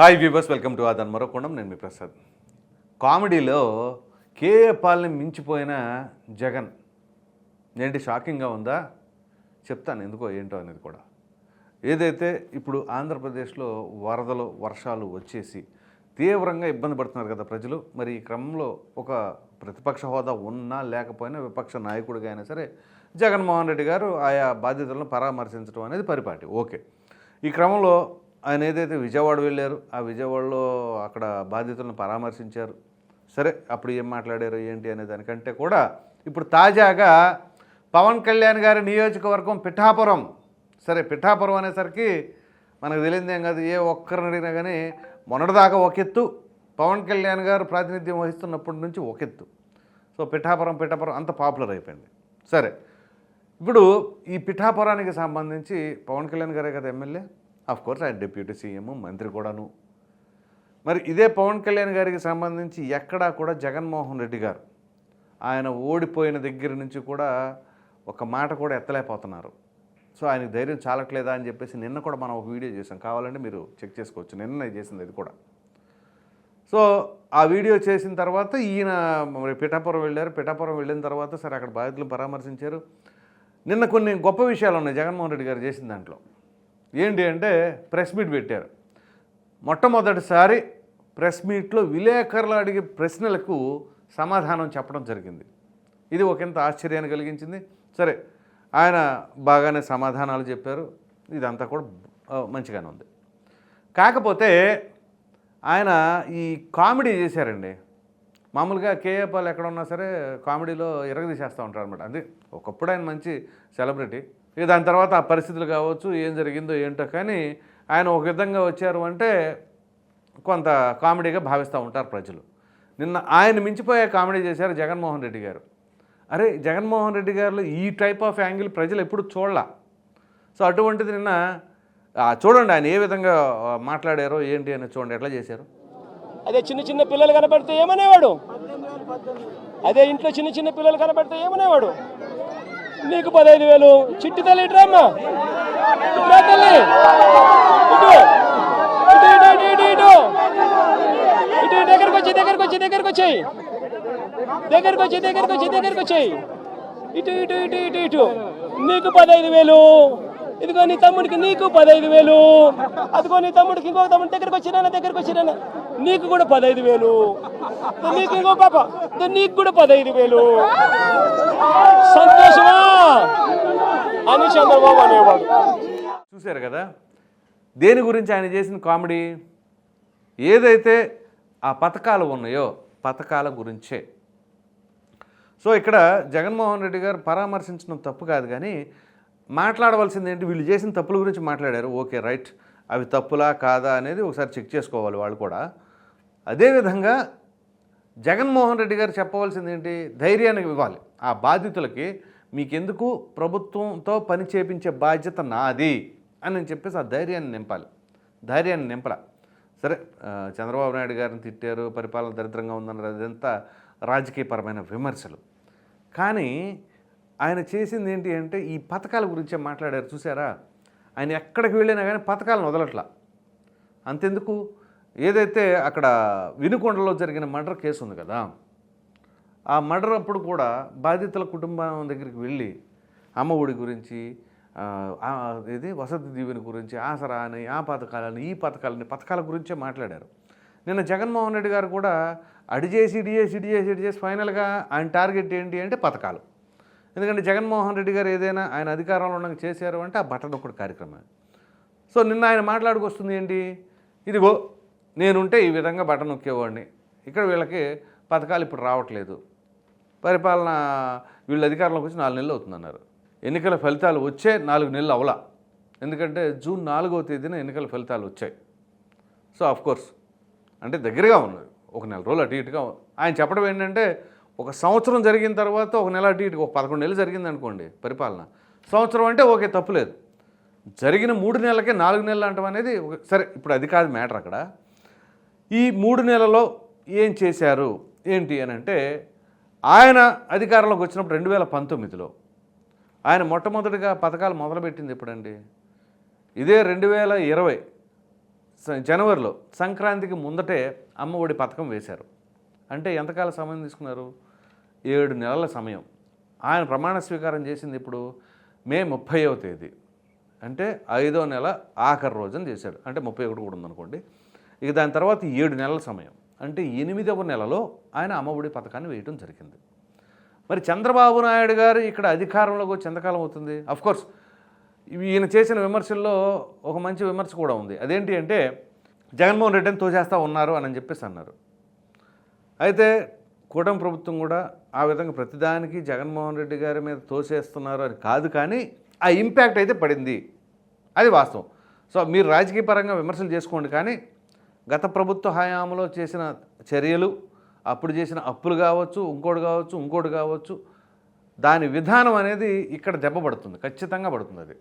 Hi viewers welcome to ఆదన్ మరొకొండం. నేను మీ ప్రసాద్. కామెడీలో కేఏ పాల్ని మించిపోయిన జగన్. ఏంటి షాకింగ్గా ఉందా? చెప్తాను ఎందుకో ఏంటో అనేది కూడా. ఏదైతే ఇప్పుడు ఆంధ్రప్రదేశ్లో వరదలు వర్షాలు వచ్చేసి తీవ్రంగా ఇబ్బంది పడుతున్నారు కదా ప్రజలు మరి ఈ క్రమంలో ఒక ప్రతిపక్ష హోదా ఉన్నా లేకపోయినా విపక్ష నాయకుడిగా అయినా సరే జగన్మోహన్ రెడ్డి గారు ఆయా బాధ్యతలను పరామర్శించడం అనేది పరిపాటి. ఓకే. ఈ క్రమంలో ఆయన ఏదైతే విజయవాడ వెళ్ళారు ఆ విజయవాడలో అక్కడ బాధితులను పరామర్శించారు. సరే అప్పుడు ఏం మాట్లాడారు ఏంటి అనే దానికంటే కూడా ఇప్పుడు తాజాగా పవన్ కళ్యాణ్ గారి నియోజకవర్గం పిఠాపురం. సరే పిఠాపురం అనేసరికి మనకు తెలియదు ఏం కాదు ఏ ఒక్కరిని అడిగినా కానీ మొన్నటిదాకా ఒక ఎత్తు. పవన్ కళ్యాణ్ గారు ప్రాతినిధ్యం వహిస్తున్నప్పటి నుంచి ఒక ఎత్తు. సో పిఠాపురం పిఠాపురం అంత పాపులర్ అయిపోయింది. సరే ఇప్పుడు ఈ పిఠాపురానికి సంబంధించి పవన్ కళ్యాణ్ గారే కదా ఎమ్మెల్యే? ఆఫ్ కోర్స్ ఆయన డిప్యూటీ సీఎం మంత్రి కూడాను. మరి ఇదే పవన్ కళ్యాణ్ గారికి సంబంధించి ఎక్కడా కూడా జగన్మోహన్ రెడ్డి గారు ఆయన ఓడిపోయిన దగ్గర నుంచి కూడా ఒక మాట కూడా ఎత్తలేకపోతున్నారు. సో ఆయనకు ధైర్యం చాలట్లేదా అని చెప్పేసి నిన్న కూడా మనం ఒక వీడియో చేసాం కావాలంటే మీరు చెక్ చేసుకోవచ్చు. నిన్న చేసింది ఇది కూడా. సో ఆ వీడియో చేసిన తర్వాత ఈయన మరి పిఠాపురం వెళ్ళారు. పిఠాపురం వెళ్ళిన తర్వాత సరే అక్కడ బాధితులు పరామర్శించారు. నిన్న కొన్ని గొప్ప విషయాలు ఉన్నాయి జగన్మోహన్ రెడ్డి గారు చేసిన దాంట్లో. ఏంటి అంటే ప్రెస్ మీట్ పెట్టారు. మొట్టమొదటిసారి ప్రెస్ మీట్లో విలేకరులు అడిగే ప్రశ్నలకు సమాధానం చెప్పడం జరిగింది. ఇది ఒకంత ఆశ్చర్యాన్ని కలిగించింది. సరే ఆయన బాగానే సమాధానాలు చెప్పారు. ఇదంతా కూడా మంచిగానే ఉంది. కాకపోతే ఆయన ఈ కామెడీ చేశారండి. మామూలుగా కేఏ పాల్ ఎక్కడ ఉన్నా సరే కామెడీలో ఇరగదీసేస్తూ ఉంటారు అనమాట అది ఒకప్పుడు ఆయన మంచి సెలబ్రిటీ. ఇక దాని తర్వాత ఆ పరిస్థితులు కావచ్చు ఏం జరిగిందో ఏంటో కానీ ఆయన ఒక విధంగా వచ్చారు అంటే కొంత కామెడీగా భావిస్తూ ఉంటారు ప్రజలు. నిన్న ఆయన మించిపోయే కామెడీ చేశారు జగన్మోహన్ రెడ్డి గారు. అరే జగన్మోహన్ రెడ్డి గారిలో ఈ టైప్ ఆఫ్ యాంగిల్ ప్రజలు ఎప్పుడు చూడలా? సో అటువంటిది నిన్న చూడండి ఆయన ఏ విధంగా మాట్లాడారో ఏంటి అని చూడండి ఎట్లా చేశారు? అదే చిన్న చిన్న పిల్లలు కనపడితే ఏమనేవాడు? అదే ఇంట్లో చిన్న చిన్న పిల్లలు కనపడితే ఏమనేవాడు? నీకు పదహైదు వేలు. చిట్టి తల్లి ఇట్రామ్మా ఇట్రా తల్లి. ఇటు. ఇటు ఇటు ఇటు ఇటు ఇటు. ఇటు దగ్గరకు వచ్చి దగ్గరకు వచ్చి దగ్గరకు వచ్చాయి. దగ్గరకు వచ్చి దగ్గరకు వచ్చి దగ్గరకు వచ్చాయి. ఇటు ఇటు ఇటు ఇటు ఇటు. నీకు పదహైదు వేలు. ఇదిగో నీ తమ్ముడికి నీకు పదహైదు వేలు. అదిగో నీ తమ్ముడికి ఇంకో తమ్ముడి దగ్గరకు వచ్చినా దగ్గరకు వచ్చినా నీకు కూడా పదహైదు వేలు. నీకు ఇంకో పాప. నీకు కూడా పదహైదు వేలు. సంతోషమా? అని చంద్రబాబు అనేవాడు. చూశారు కదా? దేని గురించి ఆయన చేసిన కామెడీ? ఏదైతే ఆ పథకాలు ఉన్నాయో పథకాల గురించే. సో ఇక్కడ జగన్మోహన్ రెడ్డి గారు పరామర్శించడం తప్పు కాదు కానీ మాట్లాడవలసింది ఏంటి? వీళ్ళు చేసిన తప్పుల గురించి మాట్లాడారు. Okay right. అవి తప్పులా కాదా అనేది ఒకసారి చెక్ చేసుకోవాలి వాళ్ళు కూడా. అదేవిధంగా జగన్మోహన్ రెడ్డి గారు చెప్పవలసింది ఏంటి? ధైర్యాన్ని ఇవ్వాలి. ఆ బాధితులకి మీకెందుకు ప్రభుత్వంతో పని చేపించే బాధ్యత నాది అని చెప్పేసి ఆ ధైర్యాన్ని నింపాలి. ధైర్యాన్ని నింపల. సరే చంద్రబాబు నాయుడు గారిని తిట్టారు పరిపాలన దరిద్రంగా ఉందన్నారు అదంతా రాజకీయపరమైన విమర్శలు. కానీ ఆయన చేసింది ఏంటి అంటే ఈ పథకాల గురించే మాట్లాడారు చూసారా? ఆయన ఎక్కడికి వెళ్ళినా కానీ పథకాలను వదలట్లా. అంతెందుకు? ఏదైతే అక్కడ వినుకొండలో జరిగిన మర్డర్ కేసు ఉంది కదా ఆ మర్డర్ అప్పుడు కూడా బాధితుల కుటుంబం దగ్గరికి వెళ్ళి అమ్మ ఒడి గురించి ఇది వసతి దీవెని గురించి ఆసరా అని ఆ పథకాలని ఈ పథకాలని పథకాల గురించే మాట్లాడారు. నిన్న జగన్మోహన్ రెడ్డి గారు కూడా అడిచేసి ఇడిచేసి ఇడిచేసి ఇడిచేసి ఫైనల్గా ఆయన టార్గెట్ ఏంటి అంటే పథకాలు. ఎందుకంటే జగన్మోహన్ రెడ్డి గారు ఏదైనా ఆయన అధికారంలో ఉండగా చేశారు అంటే ఆ బట్టన్ ఒకటి కార్యక్రమం సో నిన్న ఆయన మాట్లాడుకొస్తుంది ఏంటి? ఇదిగో నేనుంటే ఈ విధంగా బటన్ నొక్కేవాడిని. ఇక్కడ వీళ్ళకి పథకాలు ఇప్పుడు రావట్లేదు. పరిపాలన వీళ్ళు అధికారంలోకి వచ్చి నాలుగు నెలలు అవుతుందన్నారు. ఎన్నికల ఫలితాలు వచ్చే నాలుగు నెలలు అవలా. ఎందుకంటే జూన్ నాలుగవ తేదీన ఎన్నికల ఫలితాలు వచ్చాయి. సో ఆఫ్ కోర్స్ అంటే దగ్గరగా ఉన్నది ఒక నెల రోజులు అటు ఇటుగా ఆయన చెప్పడం ఏంటంటే ఒక సంవత్సరం జరిగిన తర్వాత ఒక నెల అటు ఇటు ఒక పదకొండు నెలలు జరిగింది అనుకోండి పరిపాలన. సంవత్సరం అంటే ఓకే తప్పులేదు జరిగిన మూడు నెలలకే నాలుగు నెలలు అంటాం అనేది ఒక- సరే ఇప్పుడు అది కాదు మ్యాటర్ అక్కడ. ఈ మూడు నెలలో ఏం చేశారు? ఏంటి అని అంటే ఆయన అధికారంలోకి వచ్చినప్పుడు రెండు వేల పంతొమ్మిదిలో ఆయన మొట్టమొదటిగా పథకాలు మొదలుపెట్టింది ఎప్పుడండి? ఇదే రెండు వేల ఇరవై జనవరిలో సంక్రాంతికి ముందటే అమ్మ ఒడి పథకం వేశారు. అంటే ఎంతకాల సమయం తీసుకున్నారు? ఏడు నెలల సమయం. ఆయన ప్రమాణ స్వీకారం చేసింది ఇప్పుడు మే ముప్పైవ తేదీ. అంటే ఐదో నెల ఆఖరి రోజున చేశాడు. అంటే ముప్పై ఒకటి కూడా ఉందనుకోండి. ఇక దాని తర్వాత ఏడు నెలల సమయం. అంటే ఎనిమిదవ నెలలో ఆయన అమ్మఒడి పథకాన్ని వేయడం జరిగింది. మరి చంద్రబాబు నాయుడు గారు ఇక్కడ అధికారంలోకి వచ్చి ఎంతకాలం అవుతుంది? అఫ్కోర్స్ ఈయన చేసిన విమర్శల్లో ఒక మంచి విమర్శ కూడా ఉంది. అదేంటి అంటే జగన్మోహన్ రెడ్డిని తోచేస్తూ ఉన్నారు అని చెప్పేసి అన్నారు. అయితే కూటమి ప్రభుత్వం కూడా ఆ విధంగా ప్రతిదానికి జగన్మోహన్ రెడ్డి గారి మీద తోసేస్తున్నారు అని కాదు కానీ ఆ ఇంపాక్ట్ అయితే పడింది. అది వాస్తవం. సో మీరు రాజకీయ పరంగా విమర్శలు చేసుకోండి కానీ గత ప్రభుత్వ హయాంలో చేసిన చర్యలు అప్పుడు చేసిన అప్పులు కావచ్చు ఇంకోటి కావచ్చు ఇంకోటి కావచ్చు దాని విధానం అనేది ఇక్కడ దెబ్బ పడుతుంది ఖచ్చితంగా పడుతుంది అది.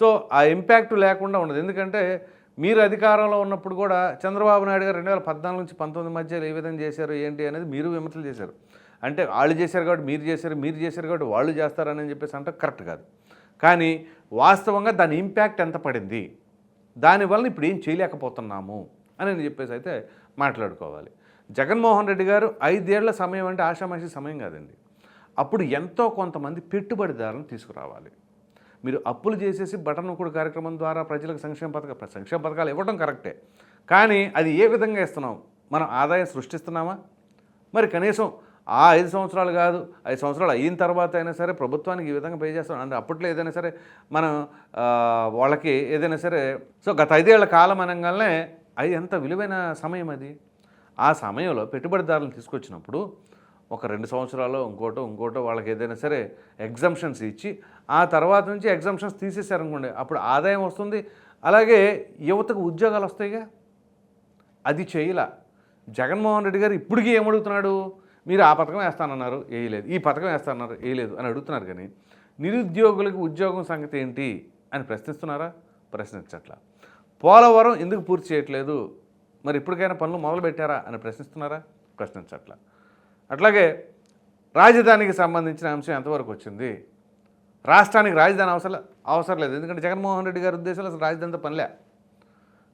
సో ఆ ఇంపాక్ట్ లేకుండా ఉండదు. ఎందుకంటే మీరు అధికారంలో ఉన్నప్పుడు కూడా చంద్రబాబు నాయుడు గారు రెండు వేల పద్నాలుగు నుంచి పంతొమ్మిది మధ్యలో ఏ విధంగా చేశారు ఏంటి అనేది మీరు విమర్శలు చేశారు. అంటే వాళ్ళు చేశారు కాబట్టి మీరు చేశారు మీరు చేశారు కాబట్టి వాళ్ళు చేస్తారని చెప్పేసి అంటే కరెక్ట్ కాదు. కానీ వాస్తవంగా దాని ఇంపాక్ట్ ఎంత పడింది? దానివల్ల ఇప్పుడు ఏం చేయలేకపోతున్నాము? అని చెప్పేసి అయితే మాట్లాడుకోవాలి. జగన్మోహన్ రెడ్డి గారు ఐదేళ్ళ సమయం అంటే ఆషామాషి సమయం కాదండి. అప్పుడు ఎంతో కొంతమంది పెట్టుబడిదారులను తీసుకురావాలి. మీరు అప్పులు చేసేసి బటన్ ఒకడు కార్యక్రమం ద్వారా ప్రజలకు సంక్షేమ పథక సంక్షేమ పథకాలు ఇవ్వడం కరెక్టే. కానీ అది ఏ విధంగా ఇస్తున్నాం? మనం ఆదాయం సృష్టిస్తున్నామా? మరి కనీసం ఆ ఐదు సంవత్సరాలు కాదు ఐదు సంవత్సరాలు అయిన తర్వాత అయినా సరే ప్రభుత్వానికి ఈ విధంగా పే చేస్తాం. అంటే అప్పట్లో ఏదైనా సరే మనం వాళ్ళకి ఏదైనా సరే సో గత ఐదేళ్ళ కాలం అనగానే అది ఎంత విలువైన సమయం అది? ఆ సమయంలో పెట్టుబడిదారులను తీసుకొచ్చినప్పుడు ఒక రెండు సంవత్సరాలు ఇంకోటో ఇంకోటో వాళ్ళకి ఏదైనా సరే ఎగ్జంప్షన్స్ ఇచ్చి ఆ తర్వాత నుంచి ఎగ్జంప్షన్స్ తీసేశారనుకోండి అప్పుడు ఆదాయం వస్తుంది. అలాగే యువతకు ఉద్యోగాలు వస్తాయిగా? అది చేయలా. జగన్మోహన్ రెడ్డి గారు ఇప్పటికీ ఏమడుగుతున్నాడు? మీరు ఆ పథకం వేస్తానన్నారు వేయలేదు. ఈ పథకం వేస్తానన్నారు వేయలేదు అని అడుగుతున్నారు కానీ నిరుద్యోగులకు ఉద్యోగం సంగతి ఏంటి అని ప్రశ్నిస్తున్నారా? ప్రశ్నించట్లా. పోలవరం ఎందుకు పూర్తి చేయట్లేదు? మరి ఇప్పటికైనా పనులు మొదలుపెట్టారా అని ప్రశ్నిస్తున్నారా? ప్రశ్నించట్లా. అట్లాగే రాజధానికి సంబంధించిన అంశం ఎంతవరకు వచ్చింది? రాష్ట్రానికి రాజధాని అవసరం అవసరం లేదు. ఎందుకంటే జగన్మోహన్ రెడ్డి గారి ఉద్దేశంలో అసలు రాజధానితో పనిలే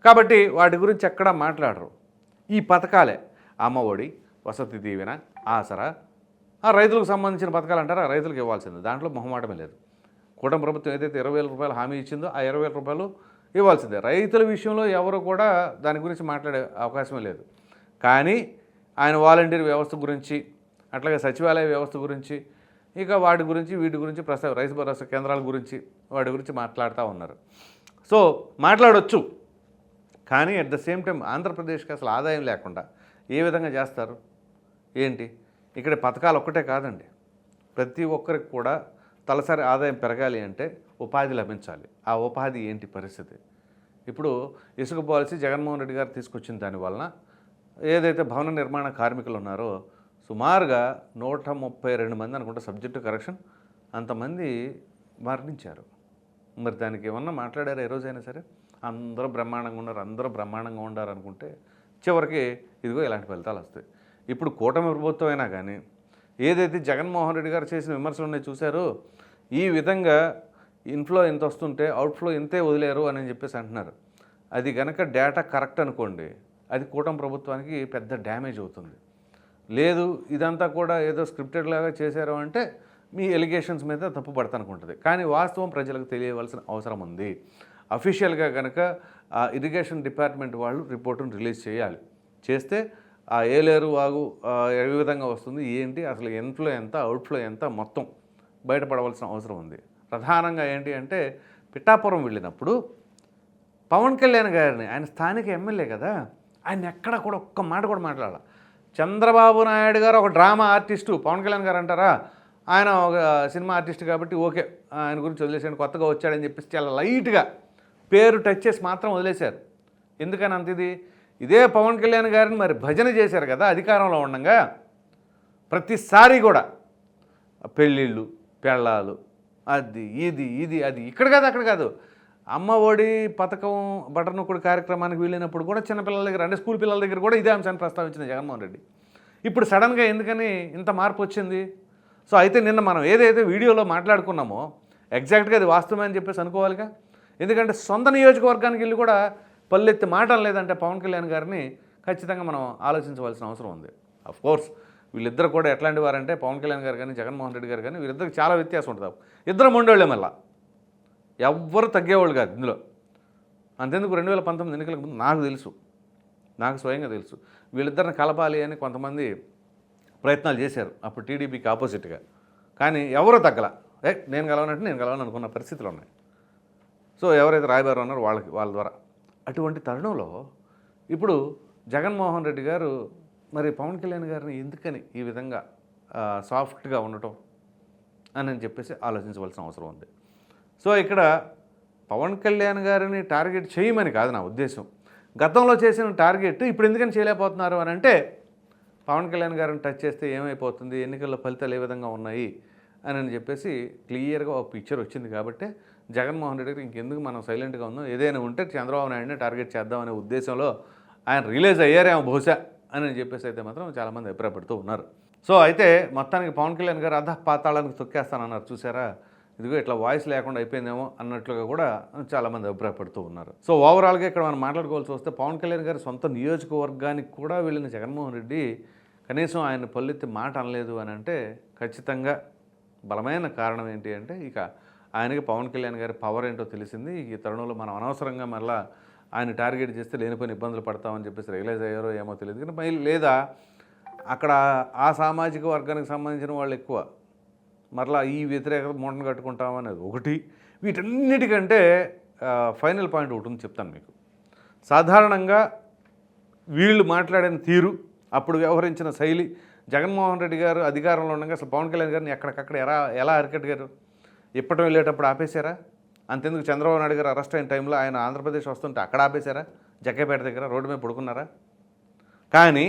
కాబట్టి వాటి గురించి ఎక్కడా మాట్లాడరు. ఈ పథకాలే. అమ్మఒడి వసతి దీవెన ఆసరా. ఆ రైతులకు సంబంధించిన పథకాలు అంటారా? రైతులకు ఇవ్వాల్సింది. దాంట్లో మొహమాటమే లేదు. కూటమి ప్రభుత్వం ఏదైతే ఇరవై వేల రూపాయలు హామీ ఇచ్చిందో ఆ ఇరవై వేల రూపాయలు ఇవ్వాల్సిందే. రైతుల విషయంలో ఎవరు కూడా దాని గురించి మాట్లాడే అవకాశమే లేదు. కానీ ఆయన వాలంటీర్ వ్యవస్థ గురించి అట్లాగే సచివాలయ వ్యవస్థ గురించి ఇక వాటి గురించి వీటి గురించి ప్రస్తావ రైతు భరోసా కేంద్రాల గురించి వాటి గురించి మాట్లాడుతూ ఉన్నారు. సో మాట్లాడొచ్చు. కానీ అట్ ద సేమ్ టైం ఆంధ్రప్రదేశ్కి అసలు ఆదాయం లేకుండా ఏ విధంగా చేస్తారు? ఏంటి? ఇక్కడ పథకాలు ఒక్కటే కాదండి. ప్రతి ఒక్కరికి కూడా తలసరి ఆదాయం పెరగాలి అంటే ఉపాధి లభించాలి. ఆ ఉపాధి ఏంటి పరిస్థితి? ఇప్పుడు ఇసుక పాలసీ జగన్మోహన్ రెడ్డి గారు తీసుకొచ్చిన దానివలన ఏదైతే భవన నిర్మాణ కార్మికులు ఉన్నారో సుమారుగా నూట ముప్పై రెండు మంది అనుకుంటా సబ్జెక్టు కరెక్షన్ అంతమంది మరణించారు. మరి దానికి ఏమన్నా మాట్లాడారా ఏ రోజైనా సరే? అందరూ బ్రహ్మాండంగా ఉన్నారు అందరూ బ్రహ్మాండంగా ఉండారు అనుకుంటే చివరికి ఇదిగో ఇలాంటి ఫలితాలు వస్తాయి. ఇప్పుడు కూటమి ప్రభుత్వం అయినా కానీ ఏదైతే జగన్మోహన్ రెడ్డి గారు చేసిన విమర్శలు ఉన్నాయి చూశారో ఈ విధంగా ఇన్ఫ్లో ఎంత వస్తుంటే అవుట్ఫ్లో ఇంతే వదిలేరు అని చెప్పేసి అంటున్నారు. అది గనక డేటా కరెక్ట్ అనుకోండి అది కూటమి ప్రభుత్వానికి పెద్ద డ్యామేజ్ అవుతుంది. లేదు ఇదంతా కూడా ఏదో స్క్రిప్టెడ్ లాగా చేశారు అంటే మీ ఎలిగేషన్స్ మీద తప్పు పడతానుకుంటుంది. కానీ వాస్తవం ప్రజలకు తెలియవలసిన అవసరం ఉంది. అఫీషియల్గా కనుక ఆ ఇరిగేషన్ డిపార్ట్మెంట్ వాళ్ళు రిపోర్టును రిలీజ్ చేయాలి. చేస్తే ఆ ఏలేరు వాగు ఏ విధంగా వస్తుంది ఏంటి అసలు ఇన్ఫ్లో ఎంత అవుట్ఫ్లో ఎంత మొత్తం బయటపడవలసిన అవసరం ఉంది. ప్రధానంగా ఏంటి అంటే పిఠాపురం వెళ్ళినప్పుడు పవన్ కళ్యాణ్ గారిని ఆయన స్థానిక ఎమ్మెల్యే కదా ఆయన ఎక్కడ కూడా ఒక్క మాట కూడా మాట్లాడాల. చంద్రబాబు నాయుడు గారు ఒక డ్రామా ఆర్టిస్టు పవన్ కళ్యాణ్ గారు అంటారా? ఆయన ఒక సినిమా ఆర్టిస్ట్ కాబట్టి ఓకే ఆయన గురించి వదిలేసాడు కొత్తగా వచ్చాడని చెప్పేసి చాలా లైట్గా పేరు టచ్ చేసి మాత్రం వదిలేశారు. ఎందుకని అంత ఇది ఇదే పవన్ కళ్యాణ్ గారిని మరి భజన చేశారు కదా అధికారంలో ఉండగా ప్రతిసారి కూడా పెళ్ళిళ్ళు పెళ్ళాలు అది ఇది ఇది అది. ఇక్కడ కాదు అక్కడ కాదు. అమ్మ ఒడి పథకం బటర్ నొక్కుడు కార్యక్రమానికి వెళ్ళినప్పుడు కూడా చిన్నపిల్లల దగ్గర అంటే స్కూల్ పిల్లల దగ్గర కూడా ఇదే అంశాన్ని ప్రస్తావించిన జగన్మోహన్ రెడ్డి. ఇప్పుడు సడన్గా ఎందుకని ఇంత మార్పు వచ్చింది? సో అయితే నిన్న మనం ఏదైతే వీడియోలో మాట్లాడుకున్నామో ఎగ్జాక్ట్గా అది వాస్తవమే అని చెప్పేసి అనుకోవాలిగా? ఎందుకంటే సొంత నియోజకవర్గానికి వెళ్ళి కూడా పల్లెత్తి మాట లేదంటే పవన్ కళ్యాణ్ గారిని ఖచ్చితంగా మనం ఆలోచించవలసిన అవసరం ఉంది. అఫ్ కోర్స్ వీళ్ళిద్దరు కూడా ఎట్లాంటి వారంటే పవన్ కళ్యాణ్ గారు కానీ జగన్మోహన్ రెడ్డి గారు కానీ వీళ్ళిద్దరికి చాలా వ్యత్యాసం ఉంటుంది. ఇద్దరు మొండోళ్ళే మళ్ళా. ఎవ్వరు తగ్గేవాళ్ళు కాదు ఇందులో. అంతెందుకు రెండు వేల పంతొమ్మిది ఎన్నికలకు ముందు నాకు తెలుసు. నాకు స్వయంగా తెలుసు. వీళ్ళిద్దరిని కలపాలి అని కొంతమంది ప్రయత్నాలు చేశారు. అప్పుడు టీడీపీకి ఆపోజిట్గా. కానీ ఎవరో తగ్గల. ఏ నేను కలవనంటే నేను కలవను అనుకున్న పరిస్థితులు ఉన్నాయి. సో ఎవరైతే రాయబారు ఉన్నారో వాళ్ళకి వాళ్ళ ద్వారా. అటువంటి తరుణంలో ఇప్పుడు జగన్మోహన్ రెడ్డి గారు మరి పవన్ కళ్యాణ్ గారిని ఎందుకని ఈ విధంగా సాఫ్ట్గా ఉండటం అని అని చెప్పేసి ఆలోచించవలసిన అవసరం ఉంది. సో ఇక్కడ పవన్ కళ్యాణ్ గారిని టార్గెట్ చేయమని కాదు నా ఉద్దేశం. గతంలో చేసిన టార్గెట్ ఇప్పుడు ఎందుకని చేయలేకపోతున్నారు అని అంటే పవన్ కళ్యాణ్ గారిని టచ్ చేస్తే ఏమైపోతుంది ఎన్నికల్లో ఫలితాలు ఏ విధంగా ఉన్నాయి అని అని చెప్పేసి క్లియర్గా ఒక పిక్చర్ వచ్చింది కాబట్టి జగన్మోహన్ రెడ్డి గారు ఇంకెందుకు మనం సైలెంట్గా ఉందాం ఏదైనా ఉంటే చంద్రబాబు నాయుడిని టార్గెట్ చేద్దామనే ఉద్దేశంలో ఆయన రిలీజ్ అయ్యారేమో బహుశా అని చెప్పేసి అయితే మాత్రం చాలామంది అభిప్రాయపడుతూ ఉన్నారు. సో అయితే మొత్తానికి పవన్ కళ్యాణ్ గారు అధ పాతాళానికి తొక్కేస్తానన్నారు. చూసారా? ఇదిగో ఇట్లా వాయిస్ లేకుండా అయిపోయిందేమో అన్నట్లుగా కూడా చాలామంది అభిప్రాయపడుతూ ఉన్నారు. సో ఓవరాల్గా ఇక్కడ మనం మాట్లాడుకోవాల్సి వస్తే పవన్ కళ్యాణ్ గారి సొంత నియోజకవర్గానికి కూడా వెళ్ళిన జగన్మోహన్ రెడ్డి కనీసం ఆయన పల్లెత్తి మాట అనలేదు అని అంటే ఖచ్చితంగా బలమైన కారణం ఏంటి అంటే ఇక ఆయనకి పవన్ కళ్యాణ్ గారి పవర్ ఏంటో తెలిసింది. ఈ తరుణంలో మనం అనవసరంగా మళ్ళా ఆయన టార్గెట్ చేస్తే లేనిపోయిన ఇబ్బందులు పడతామని చెప్పేసి రియలైజ్ అయ్యారో ఏమో తెలియదు. కానీ మళ్ళీ లేదా అక్కడ ఆ సామాజిక వర్గానికి సంబంధించిన వాళ్ళు ఎక్కువ. మరలా ఈ వ్యతిరేకత మూటను కట్టుకుంటాం అనేది ఒకటి. వీటన్నిటికంటే ఫైనల్ పాయింట్ ఒకటి ఉంది చెప్తాను మీకు. సాధారణంగా వీళ్ళు మాట్లాడిన తీరు అప్పుడు వ్యవహరించిన శైలి జగన్మోహన్ రెడ్డి గారు అధికారంలో ఉండగా అసలు పవన్ కళ్యాణ్ గారిని ఎక్కడికక్కడ ఎలా ఎలా అరికట్టారు? ఇప్పటం వెళ్ళేటప్పుడు ఆపేశారా? అంతెందుకు చంద్రబాబు నాయుడు గారు అరెస్ట్ అయిన టైంలో ఆయన ఆంధ్రప్రదేశ్ వస్తుంటే అక్కడ ఆపేశారా? జగ్గపేట దగ్గర రోడ్డు మీద పడుకున్నారా? కానీ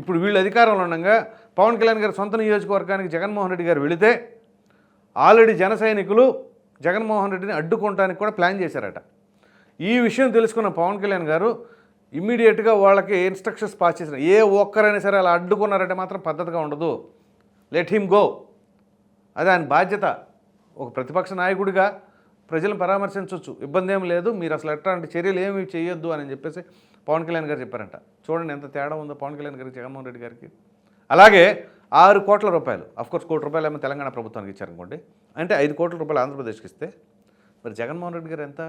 ఇప్పుడు వీళ్ళు అధికారంలో ఉండగా పవన్ కళ్యాణ్ గారి సొంత నియోజకవర్గానికి జగన్మోహన్ రెడ్డి గారు వెళితే ఆల్రెడీ జన సైనికులు జగన్మోహన్ రెడ్డిని అడ్డుకోవడానికి కూడా ప్లాన్ చేశారట. ఈ విషయం తెలుసుకున్న పవన్ కళ్యాణ్ గారు ఇమ్మీడియట్గా వాళ్ళకి ఇన్స్ట్రక్షన్స్ పాస్ చేసిన ఏ ఒక్కరైనా సరే అలా అడ్డుకున్నారంటే మాత్రం పద్ధతిగా ఉండదు. Let him go. అది ఆయన బాధ్యత. ఒక ప్రతిపక్ష నాయకుడిగా ప్రజలను పరామర్శించవచ్చు ఇబ్బంది ఏం లేదు. మీరు అసలు ఎట్లాంటి చర్యలు ఏమి చేయొద్దు అని చెప్పేసి పవన్ కళ్యాణ్ గారు చెప్పారంట. చూడండి ఎంత తేడా ఉందో పవన్ కళ్యాణ్ గారికి జగన్మోహన్ రెడ్డి గారికి. అలాగే ఆరు కోట్ల రూపాయలు అఫ్కోర్స్ కోటి రూపాయలు ఏమో తెలంగాణ ప్రభుత్వానికి ఇచ్చారనుకోండి అంటే ఐదు కోట్ల రూపాయలు ఆంధ్రప్రదేశ్కి ఇస్తే మరి జగన్మోహన్ రెడ్డి గారు ఎంత?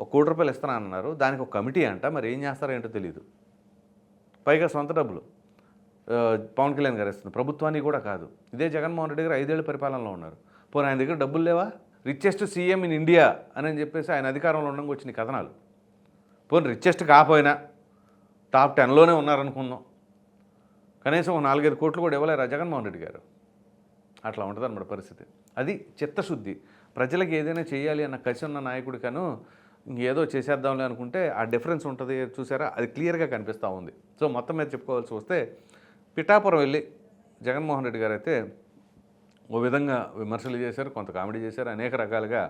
ఒక కోటి రూపాయలు ఇస్తానన్నారు దానికి ఒక కమిటీ అంట. మరి ఏం చేస్తారో ఏంటో తెలియదు పైగా సొంత డబ్బులు పవన్ కళ్యాణ్ గారు ఇస్తుంది ప్రభుత్వానికి కూడా కాదు. ఇదే జగన్మోహన్ రెడ్డి గారు ఐదేళ్ళ పరిపాలనలో ఉన్నారు. పోనీ ఆయన దగ్గర డబ్బులు లేవా? రిచెస్ట్ సీఎం ఇన్ ఇండియా అని చెప్పేసి ఆయన అధికారంలో ఉండగా వచ్చిన కథనాలు. పోనీ రిచెస్ట్ కాకపోయినా టాప్ టెన్లోనే ఉన్నారనుకుందాం. కనీసం ఒక నాలుగైదు కోట్లు కూడా ఇవ్వలేరా జగన్మోహన్ రెడ్డి గారు? అట్లా ఉంటుంది అన్నమాట పరిస్థితి. అది చిత్తశుద్ధి. ప్రజలకు ఏదైనా చేయాలి అన్న కసి ఉన్న నాయకుడు కను ఏదో చేసేద్దాంలే అనుకుంటే ఆ డిఫరెన్స్ ఉంటుంది చూసారా? అది క్లియర్గా కనిపిస్తూ ఉంది. సో మొత్తం మీద చెప్పుకోవాల్సి వస్తే పిఠాపురం వెళ్ళి జగన్మోహన్ రెడ్డి గారు అయితే ఓ విధంగా విమర్శలు చేశారు కొంత కామెడీ చేశారు అనేక రకాలుగా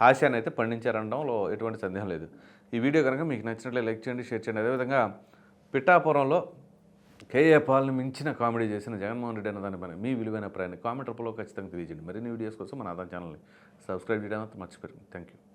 హాస్యాన్ని అయితే పండించారనడంలో ఎటువంటి సందేహం లేదు. ఈ వీడియో కనుక మీకు నచ్చినట్లే లైక్ చేయండి షేర్ చేయండి. అదేవిధంగా పిఠాపురంలో కేఏ పాల్ని మించిన కామెడీ చేసిన జగన్మోహన్ రెడ్డి అన్న దానిపైన మీ విలువైన ప్రయాణం కామెంట్ రూపంలో ఖచ్చితంగా తెలియజేయండి. మరిన్ని వీడియోస్ కోసం మన ఆదాం ఛానల్ని సబ్స్క్రైబ్ చేయడం మర్చిపోయింది థ్యాంక్ యూ